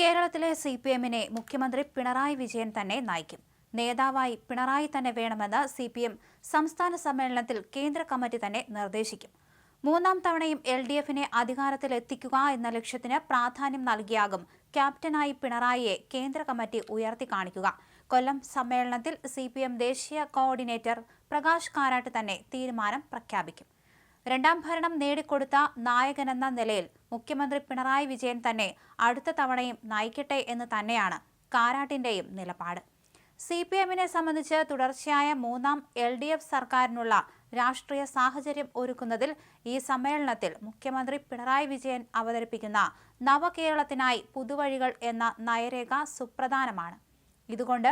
കേരളത്തിലെ C P എമ്മിനെ മുഖ്യമന്ത്രി പിണറായി വിജയൻ തന്നെ നയിക്കും. നേതാവായി പിണറായി തന്നെ വേണമെന്ന് സി പി എം സംസ്ഥാന സമ്മേളനത്തിൽ കേന്ദ്ര കമ്മിറ്റി തന്നെ നിർദ്ദേശിക്കും. മൂന്നാം തവണയും എൽ ഡി എഫിനെ അധികാരത്തിലെത്തിക്കുക എന്ന ലക്ഷ്യത്തിന് പ്രാധാന്യം നൽകിയാകും ക്യാപ്റ്റനായി പിണറായിയെ കേന്ദ്ര കമ്മിറ്റി ഉയർത്തി കാണിക്കുക. കൊല്ലം സമ്മേളനത്തിൽ സി ദേശീയ കോർഡിനേറ്റർ പ്രകാശ് കാരാട്ട് തന്നെ തീരുമാനം പ്രഖ്യാപിക്കും. രണ്ടാം ഭരണം നേടിക്കൊടുത്ത നായകനെന്ന നിലയിൽ മുഖ്യമന്ത്രി പിണറായി വിജയൻ തന്നെ അടുത്ത തവണയും നയിക്കട്ടെ എന്ന് തന്നെയാണ് കാരാട്ടിന്റെയും നിലപാട്. സി പി എമ്മിനെ സംബന്ധിച്ച് തുടർച്ചയായ മൂന്നാം എൽ ഡി എഫ് സർക്കാരിനുള്ള രാഷ്ട്രീയ സാഹചര്യം ഒരുക്കുന്നതിൽ ഈ സമ്മേളനത്തിൽ മുഖ്യമന്ത്രി പിണറായി വിജയൻ അവതരിപ്പിക്കുന്ന നവകേരളത്തിനായി പുതുവഴികൾ എന്ന നയരേഖ സുപ്രധാനമാണ്. ഇതുകൊണ്ട്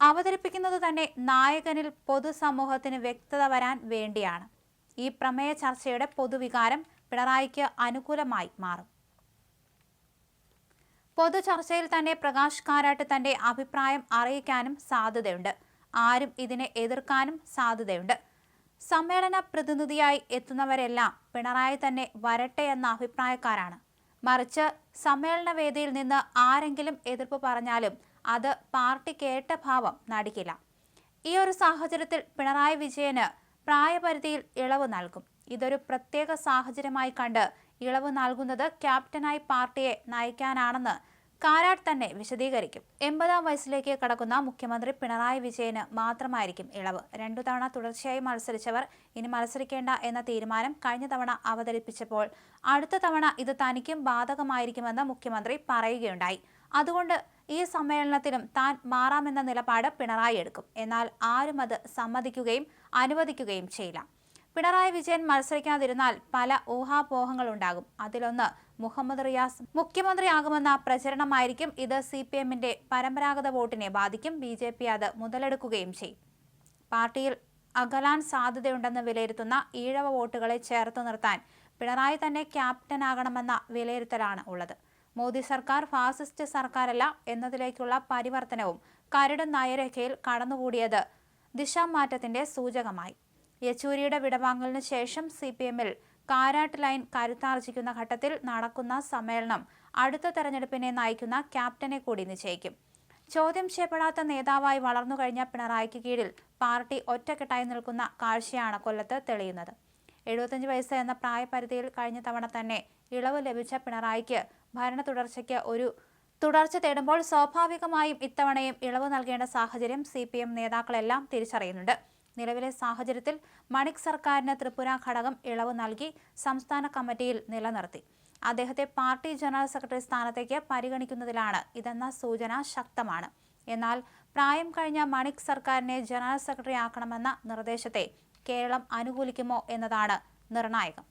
അവതരിപ്പിക്കുന്നത് തന്നെ നായകനിൽ പൊതുസമൂഹത്തിന് വ്യക്തത വരാൻ വേണ്ടിയാണ്. ഈ പ്രമേയ ചർച്ചയുടെ പൊതുവികാരം പിണറായിക്ക് അനുകൂലമായി മാറും. പൊതു ചർച്ചയിൽ തന്നെ പ്രകാശ് കാരാട്ട് തന്റെ അഭിപ്രായം അറിയിക്കാനും സാധ്യതയുണ്ട്. ആരും ഇതിനെ എതിർക്കാനും സാധ്യതയുണ്ട്. സമ്മേളന പ്രതിനിധിയായി എത്തുന്നവരെല്ലാം പിണറായി തന്നെ വരട്ടെ എന്ന അഭിപ്രായക്കാരാണ്. മറിച്ച് സമ്മേളന വേദിയിൽ നിന്ന് ആരെങ്കിലും എതിർപ്പ് പറഞ്ഞാലും അത് പാർട്ടി കേട്ട ഭാവം നടിക്കില്ല. ഈ ഒരു സാഹചര്യത്തിൽ പിണറായി വിജയന് പ്രായപരിധിയിൽ ഇളവ് നൽകും. ഇതൊരു പ്രത്യേക സാഹചര്യമായി കണ്ട് ഇളവ് നൽകുന്നത് ക്യാപ്റ്റനായി പാർട്ടിയെ നയിക്കാനാണെന്ന് കാരാട്ട് തന്നെ വിശദീകരിക്കും. എൺപതാം വയസ്സിലേക്ക് കടക്കുന്ന മുഖ്യമന്ത്രി പിണറായി വിജയന് മാത്രമായിരിക്കും ഇളവ്. രണ്ടു തവണ തുടർച്ചയായി മത്സരിച്ചവർ ഇനി മത്സരിക്കേണ്ട എന്ന തീരുമാനം കഴിഞ്ഞ തവണ അവതരിപ്പിച്ചപ്പോൾ അടുത്ത തവണ ഇത് തനിക്കും ബാധകമായിരിക്കുമെന്ന് മുഖ്യമന്ത്രി പറയുകയുണ്ടായി. അതുകൊണ്ട് ഈ സമ്മേളനത്തിനും താൻ മാറാമെന്ന നിലപാട് പിണറായി എടുക്കും. എന്നാൽ ആരും അത് സമ്മതിക്കുകയും അനുവദിക്കുകയും ചെയ്യില്ല. പിണറായി വിജയൻ മത്സരിക്കാതിരുന്നാൽ പല ഊഹാപോഹങ്ങളുണ്ടാകും അതിലൊന്ന് മുഹമ്മദ് റിയാസ്. മുഖ്യമന്ത്രിയാകുമെന്ന പ്രചരണമായിരിക്കും ഇത് സി പി എമ്മിന്റെ പരമ്പരാഗത വോട്ടിനെ ബാധിക്കും. ബി ജെ പി അത് മുതലെടുക്കുകയും ചെയ്യും. പാർട്ടിയിൽ അകലാൻ സാധ്യതയുണ്ടെന്ന് വിലയിരുത്തുന്ന ഈഴവ വോട്ടുകളെ ചേർത്ത് നിർത്താൻ പിണറായി തന്നെ ക്യാപ്റ്റനാകണമെന്ന വിലയിരുത്തലാണ് ഉള്ളത്. മോദി സർക്കാർ ഫാസിസ്റ്റ് സർക്കാരല്ല എന്നതിലേക്കുള്ള പരിവർത്തനവും കരട് നയരേഖയിൽ കടന്നുകൂടിയത് ദിശാമാറ്റത്തിന്റെ സൂചകമായി. യെച്ചൂരിയുടെ വിടവാങ്ങലിന് ശേഷം സി പി എമ്മിൽ കാരാട്ട് ലൈൻ കരുത്താർജിക്കുന്ന ഘട്ടത്തിൽ നടക്കുന്ന സമ്മേളനം അടുത്ത തെരഞ്ഞെടുപ്പിനെ നയിക്കുന്ന ക്യാപ്റ്റനെ കൂടി നിശ്ചയിക്കും. ചോദ്യം ചെയ്യപ്പെടാത്ത നേതാവായി വളർന്നു കഴിഞ്ഞ പിണറായിക്ക് കീഴിൽ പാർട്ടി ഒറ്റക്കെട്ടായി നിൽക്കുന്ന കാഴ്ചയാണ് കൊല്ലത്ത് തെളിയുന്നത്. എഴുപത്തഞ്ച് വയസ്സ് എന്ന പ്രായപരിധിയിൽ കഴിഞ്ഞ തവണ തന്നെ ഇളവ് ലഭിച്ച പിണറായിക്ക് ഭരണ തുടർച്ചയ്ക്ക് ഒരു തുടർച്ച തേടുമ്പോൾ സ്വാഭാവികമായും ഇത്തവണയും ഇളവ് നൽകേണ്ട സാഹചര്യം സി പി എം നേതാക്കളെല്ലാം തിരിച്ചറിയുന്നുണ്ട്. നിലവിലെ സാഹചര്യത്തിൽ മണിക് സർക്കാരിന് ത്രിപുര ഘടകം ഇളവ് നൽകി സംസ്ഥാന കമ്മിറ്റിയിൽ നിലനിർത്തി. അദ്ദേഹത്തെ പാർട്ടി ജനറൽ സെക്രട്ടറി സ്ഥാനത്തേക്ക് പരിഗണിക്കുന്നതിലാണ് ഇതെന്ന സൂചന ശക്തമാണ്. എന്നാൽ പ്രായം കഴിഞ്ഞ മണിക് സർക്കാരിനെ ജനറൽ സെക്രട്ടറി ആക്കണമെന്ന നിർദ്ദേശത്തെ കേരളം അനുകൂലിക്കുമോ എന്നതാണ് നിർണായകം.